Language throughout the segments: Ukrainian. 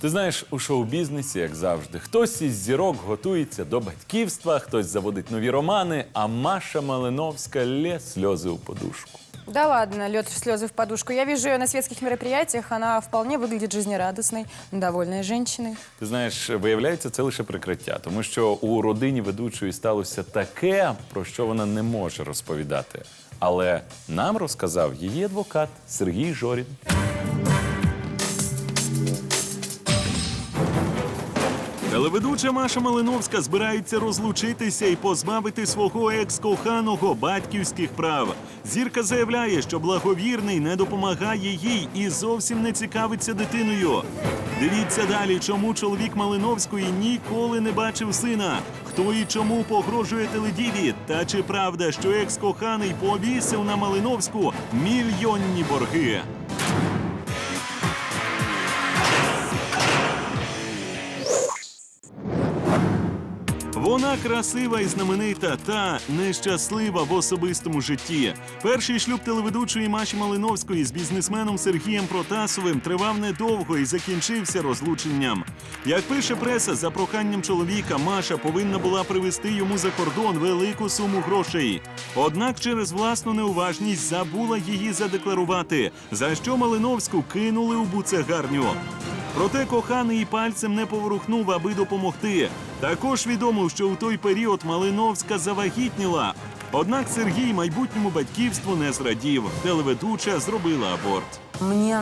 Ти знаєш, у шоу-бізнесі, як завжди, хтось із зірок готується до батьківства, хтось заводить нові романи, а Маша Малиновська лє сльози у подушку. Да ладно, лед в слезы в подушку. Я вижу ее на светских мероприятиях. Она вполне выглядит жизнерадостной, довольной женщиной. Ти знаєш, виявляється, це лише прикриття, тому що у родині ведучої сталося таке, про що вона не може розповідати. Але нам розказав її адвокат Сергій Жорін. Телеведуча Маша Малиновська збирається розлучитися і позбавити свого екс-коханого батьківських прав. Зірка заявляє, що благовірний не допомагає їй і зовсім не цікавиться дитиною. Дивіться далі, чому чоловік Малиновської ніколи не бачив сина, хто і чому погрожує теледіві, та чи правда, що екс-коханий повісив на Малиновську мільйонні борги. Вона красива і знаменита та нещаслива в особистому житті. Перший шлюб телеведучої Маші Малиновської з бізнесменом Сергієм Протасовим тривав недовго і закінчився розлученням. Як пише преса, за проханням чоловіка Маша повинна була привезти йому за кордон велику суму грошей. Однак через власну неуважність забула її задекларувати, за що Малиновську кинули у буцегарню. Проте коханий пальцем не поворухнув, аби допомогти. Також відомо, що у той період Малиновська завагітніла. Однак Сергій майбутньому батьківству не зрадів. Телеведуча зробила аборт. Мне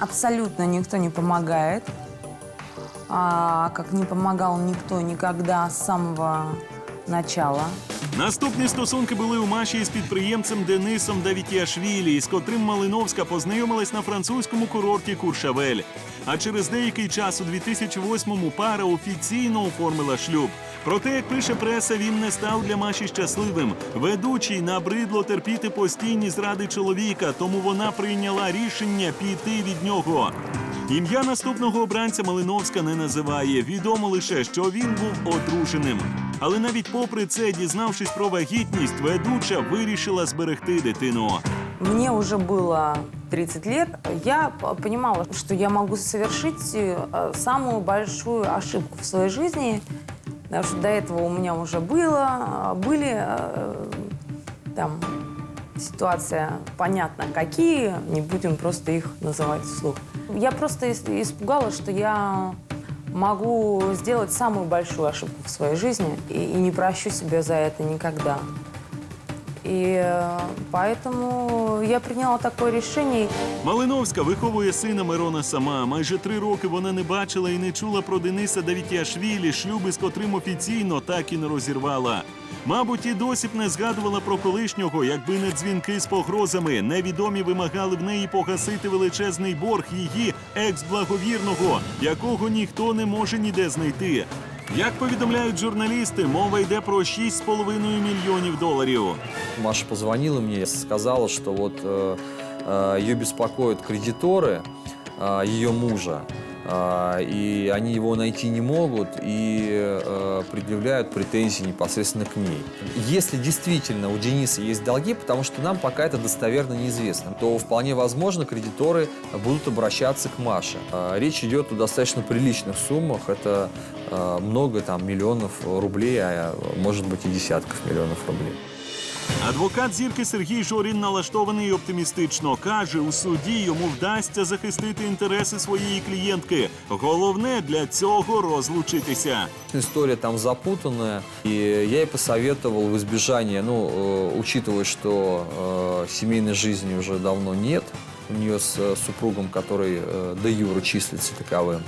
абсолютно никто не помогает, а, как не помогал никто никогда с самого начала. Наступні стосунки були у Маші із підприємцем Денисом Давітіашвілі, з котрим Малиновська познайомилась на французькому курорті Куршавель. А через деякий час у 2008-му пара офіційно оформила шлюб. Проте, як пише преса, він не став для Маші щасливим. Ведучий набридло терпіти постійні зради чоловіка, тому вона прийняла рішення піти від нього. Ім'я наступного обранця Малиновська не називає. Відомо лише, що він був одруженим. Але навіть попри це, дізнавшись про вагітність, ведуча вирішила зберегти дитину. Мне уже было 30 лет. Я п- понимала, что я могу совершить э, самую большую ошибку в своей жизни, потому что до этого у меня уже было, э, были э, там ситуация, понятно, какие, не будем просто их называть вслух. Я просто ис- испугалась, что я могу сделать самую большую ошибку в своей жизни и, и не прощу себя за это никогда. И э, я приняла такое решение. Малиновська виховує сина Мирона сама. Майже три роки вона не бачила і не чула про Дениса Давітіашвілі, шлюби з котрим офіційно так і не розірвала. Мабуть, і досі б не згадувала про колишнього, якби не дзвінки з погрозами. Невідомі вимагали в неї погасити величезний борг її екс-благовірного, якого ніхто не може ніде знайти. Як повідомляють журналісти, мова йде про 6,5 мільйонів доларів. Маша позвонила мне и сказала, что вот э, э, ее беспокоят кредиторы э, ее мужа, э, И они его найти не могут и э, предъявляют претензии непосредственно к ней. Если действительно у Дениса есть долги, потому что нам пока это достоверно неизвестно, то вполне возможно кредиторы будут обращаться к Маше. Э, Речь идет о достаточно приличных суммах, это э, много там миллионов рублей, а может быть и десятков миллионов рублей. Адвокат зірки Сергій Жорін налаштований оптимістично. Каже, у суді йому вдасться захистити інтереси своєї клієнтки. Головне для цього розлучитися. История там запутанная, и я ей посоветовал в избежание, ну, э, учитывая, что э, семейной жизни уже давно нет, у нее с э, супругом, который э, до юра числится таковым,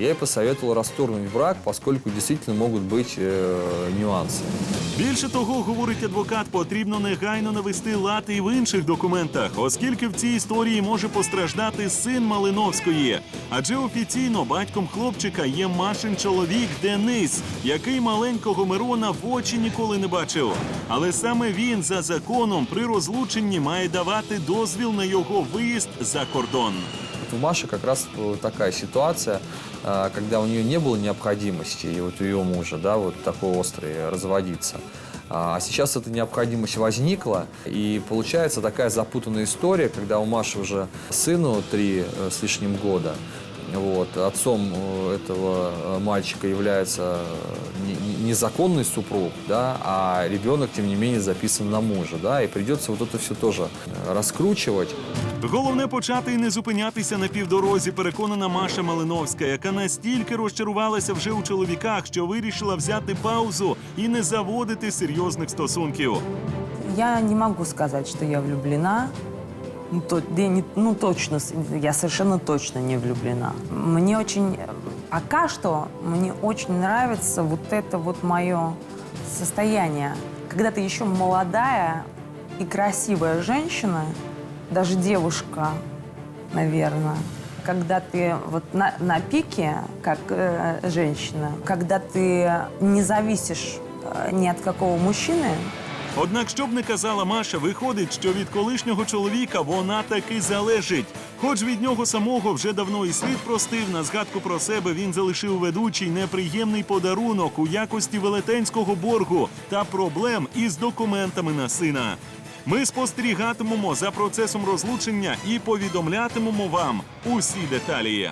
я ей посоветовал расторгнуть брак, поскольку действительно могут быть э, нюансы. Більше того, говорить адвокат, потрібно негайно навести лад і в інших документах, оскільки в цій історії може постраждати син Малиновської. Адже офіційно батьком хлопчика є Машин чоловік Денис, який маленького Мирона в очі ніколи не бачив. Але саме він за законом при розлученні має давати дозвіл на його виїзд за кордон. У Маши как раз такая ситуация, э, когда у нее не было необходимости, и вот у ее мужа, да, вот такой острый, разводиться. А сейчас эта необходимость возникла, и получается такая запутанная история, когда у Маши уже сыну три э, с лишним года, Вот. Отцом э, этого э, мальчика является э, не- не- незаконный супруг, да, а ребенок, тем не менее, записан на мужа. Да, и придется вот это все тоже э, раскручивать. Головне почати і не зупинятися на півдорозі, переконана Маша Малиновська, яка настільки розчарувалася вже у чоловіках, що вирішила взяти паузу і не заводити серйозних стосунків. Я не могу сказать, что я влюблена. Ну, то- я не- ну, точно, я совершенно точно не влюблена. Мне очень, пока что, мне очень нравится вот это вот мое состояние. Когда ты еще молодая и красивая женщина, даже девушка, наверное, когда ты вот на, на пике, как э, женщина, когда ты не зависишь э, ни от какого мужчины, Однак, що б не казала Маша, виходить, що від колишнього чоловіка вона таки залежить. Хоч від нього самого вже давно і слід простив, на згадку про себе він залишив ведучий неприємний подарунок у якості велетенського боргу та проблем із документами на сина. Ми спостерігатимемо за процесом розлучення і повідомлятимемо вам усі деталі.